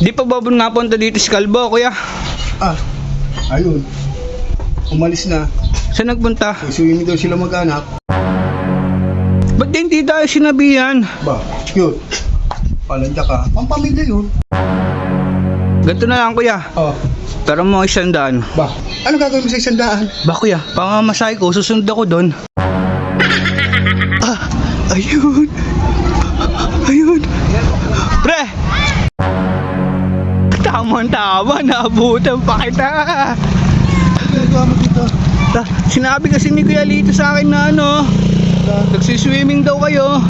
Di pa ba napunta dito si Kalbo, kuya? Ah, ayun. Umalis na. Saan nagpunta? Swimming daw sila mag-anak. Ba't di hindi tayo sinabihan? Ba, cute. Palantya ka. Pampamilya yun. Ganito na lang, kuya. Oh, Pero mo isang daan. ba, ano gagawin mo sa isang daan? Ba, kuya, pangamasahe ko, susunod ako doon. Tama-tama, naabutan pa kita. Ta, sinabi kasi ni Kuya Lito sa akin na ano, nagsiswimming daw kayo.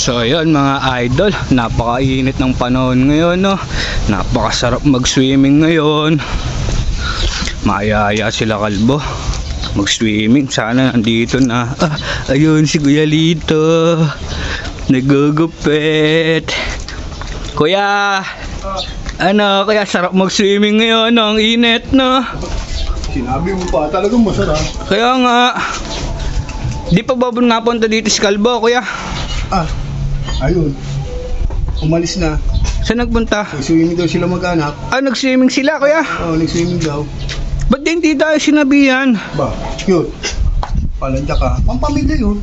So ayun mga idol, napakainit ng panahon ngayon no. Napakasarap mag-swimming ngayon. Mayaya sila kalbo. Mag-swimming, sana nandito na. Ah, ayun si Kuya Lito. Nagugupit. Kuya, ano, kaya sarap mag-swimming ngayon, no? ang init, no? Sinabi mo pa, talagang masarap. Kaya nga, di pa ba napunta dito si Kalbo, kuya? Ah, ayun. Umalis na. Saan nagpunta? Swimming daw sila mag-anak. Ah, nag-swimming sila, kuya. Oh, nag-swimming daw. Ba't di hindi tayo sinabihan? Ba, cute. Palantya ka. Pampamilya yun.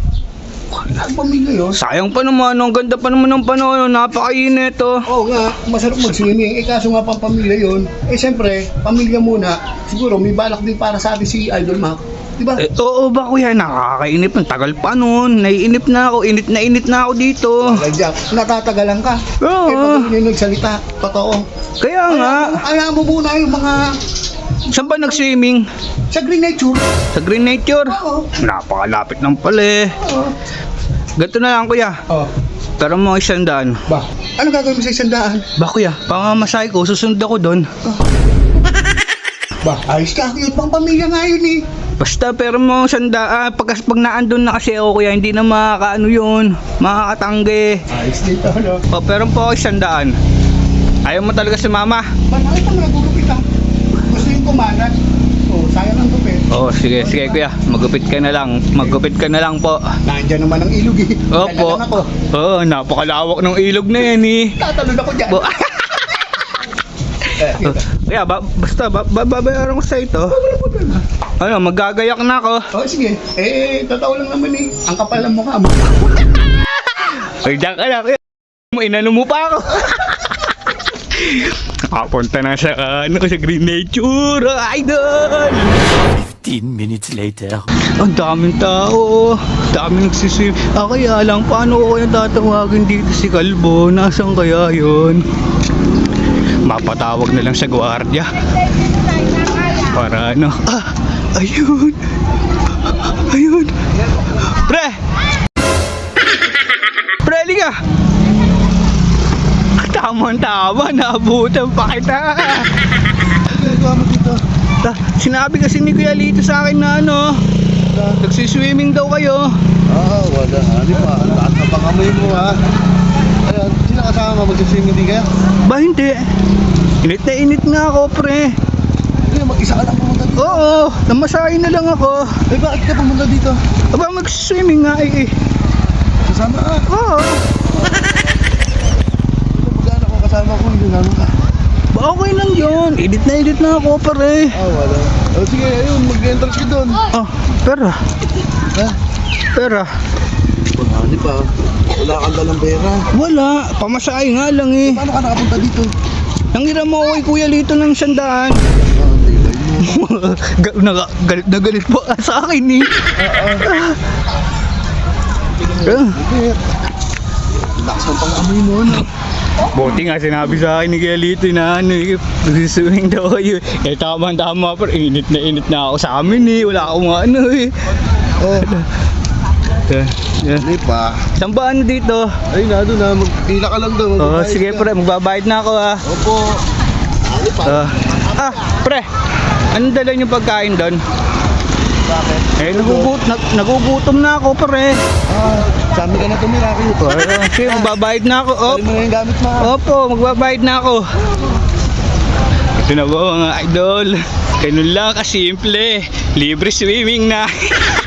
Pampamilya yun. Sayang pa naman, ang ganda pa naman ng panahon, napakainit, oh. Oo nga, masarap mag-swimming. Eh kaso nga pampamilya yun. Eh siyempre, pamilya muna. Siguro may balak din para sa atin si Idol Mac. Di ba? Eh, oo ba, kuya? Nakakainip. Ang tagal pa nun. Naiinip na ako. Init na init na ako dito. Jack, natatagalan ka. Oo. Eh pag hindi nagsalita, totoo. Kaya nga, Kaya mo muna yung mga saan ba nag-swimming? sa green nature. Sa Green Nature? Oo. Napakalapit ng pala eh. Oo. Ganito na lang, kuya. Oh. Pero mo isang daan. Ba, ano gagawin mo sa isang daan? Ba kuya, pangamasahe ko, susunod ako doon. Ba, ayos ka. Yun pang pamilya nga yun eh. Basta pero mo sanda, ah, pag, pag naandun na kasi ako kuya, hindi na makakaano yun, makakatanggi. Ayos dito, no? O pero po ako sandaan. Ayaw mo talaga si mama? Ba, nakit mo kumalat. Oh, sayang ang gupit. Oo, sige, sige kuya, magupit ka na lang, magupit ka na lang po. Nandiyan naman ang ilog eh. Opo. Dala lang ako. Oo, napakalawak ng ilog na yan eh. Tatalon ako dyan. Bo- Eh, yun. Kuya, ba, basta, ba, ba, babayaran ko sa ito. Ano, magagayak na ako. Oh, sige. Eh, totoo lang naman eh. Ang kapal ng mukha mo. Ay, diyan ka na, Inano mo pa ako. Nakapunta na sa, ano, sa Green Nature, idol! 15 minutes later. Ang daming tao, daming nagsiswim. Ah, kaya lang, paano ko kaya tatawagin dito si Kalbo? Nasaan kaya yon? Mapatawag na lang sa gwardiya. Para ano? Ah, ayun! Ayun! Pre! Pre, liga! Tama-tama, naabutan pa kita. Mo. Ta, sinabi kasi ni Kuya Lito sa akin na ano, nagsiswimming daw kayo. Ah, wala. Ano pa? Lahat na bang amoy mo ha? Ayan, sino kasama mag-swimming din kaya? Ba hindi? Init na init nga ako, pre. Hindi, mag-isa ka lang pumunta dito. Oo, namasahin na lang ako. Eh, bakit ka pumunta dito? Aba, mag-swimming nga eh. Kasama ka. Oo. Kasama ko, hindi naman ka. Ba, okay lang yun. Edit na edit na ako, pre. Ah, wala. Oh, sige, ayun, mag-entrance ka doon. Ah, pera. Ha? Pera. Wala, di pa. Wala kang dalang pera. Wala. Pamasahe nga lang eh. Paano ka nakapunta dito? Nangira mo ako kay Kuya Lito ng sandaan. Ah, tilay mo. Ga- naga- galit na galit ka sa akin eh. Ah. Hindi. Lakas ng pang-amoy mo, ano? Buti nga sinabi sa akin ni Kuya Lito na ano eh, nagsiswimming daw kayo. Eh tama tama pero init na init na ako sa amin eh. Wala akong ano eh. Oh, Yeah, yeah. hindi pa. Saan ba ano dito? Ay, na doon na. Magpila ka lang doon. Oh, sige pre, magbabayad na ako ah. Opo. Hindi pa. Ah, ah, pre, anong dala niyo pagkain doon? Bakit? Eh, nagugut nag nagugutom na ako pre. Ah, sa amin ka na tumira. Oh, ayun, sige, magbabayad na ako. Oh, Dali mo na yung gamit mo. opo, magbabayad na ako. Ito na po mga idol. Ganun lang kasimple. Libre swimming na.